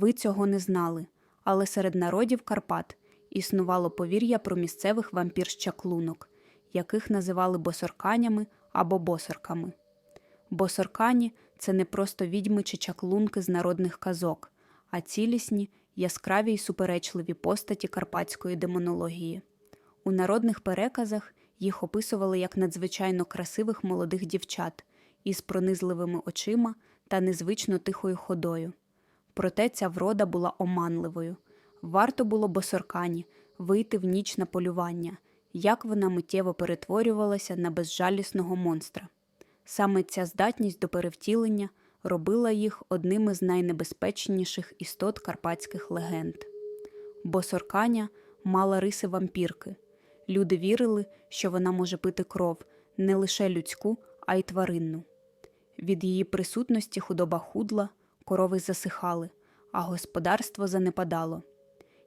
Ви цього не знали, але серед народів Карпат існувало повір'я про місцевих вампір-щаклунок, яких називали босорканями або босорками. Босоркані це не просто відьми чи чаклунки з народних казок, а цілісні, яскраві й суперечливі постаті карпатської демонології. У народних переказах їх описували як надзвичайно красивих молодих дівчат із пронизливими очима та незвично тихою ходою. Проте ця врода була оманливою. Варто було босоркані вийти в ніч на полювання, як вона миттєво перетворювалася на безжалісного монстра. Саме ця здатність до перевтілення робила їх одним із найнебезпечніших істот карпатських легенд. Босорканя мала риси вампірки. Люди вірили, що вона може пити кров не лише людську, а й тваринну. Від її присутності худоба худла, корови засихали, а господарство занепадало.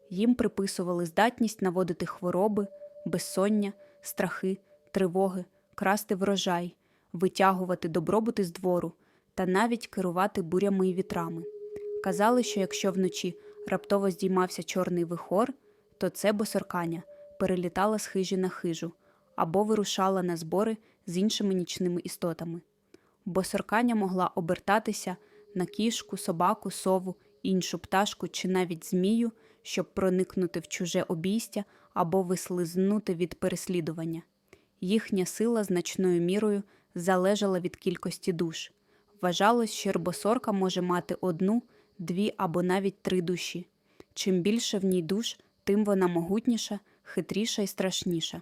Їм приписували здатність наводити хвороби, безсоння, страхи, тривоги, красти врожай, витягувати добробути з двору та навіть керувати бурями і вітрами. Казали, що якщо вночі раптово здіймався чорний вихор, то це босорканя перелітала з хижі на хижу або вирушала на збори з іншими нічними істотами. Босорканя могла обертатися на кішку, собаку, сову, іншу пташку чи навіть змію, щоб проникнути в чуже обійстя або вислизнути від переслідування. Їхня сила значною мірою залежала від кількості душ. Вважалось, що рбосорка може мати одну, дві або навіть три душі. Чим більше в ній душ, тим вона могутніша, хитріша і страшніша.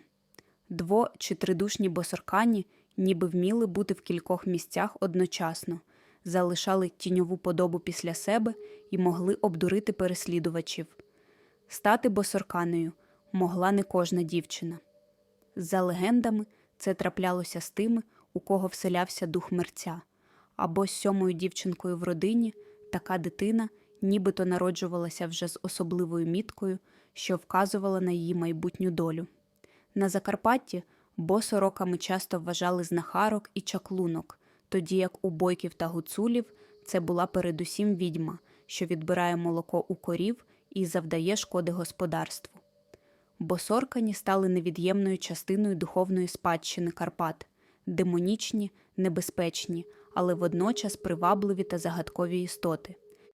Дво чи тридушні босоркані ніби вміли бути в кількох місцях одночасно, залишали тіньову подобу після себе і могли обдурити переслідувачів. Стати босорканою могла не кожна дівчина. За легендами, це траплялося з тими, у кого вселявся дух мерця, або з сьомою дівчинкою в родині така дитина нібито народжувалася вже з особливою міткою, що вказувала на її майбутню долю. На Закарпатті босороками часто вважали знахарок і чаклунок, тоді як у бойків та гуцулів це була передусім відьма, що відбирає молоко у корів і завдає шкоди господарству. Босоркані стали невід'ємною частиною духовної спадщини Карпат, демонічні, небезпечні, але водночас привабливі та загадкові істоти.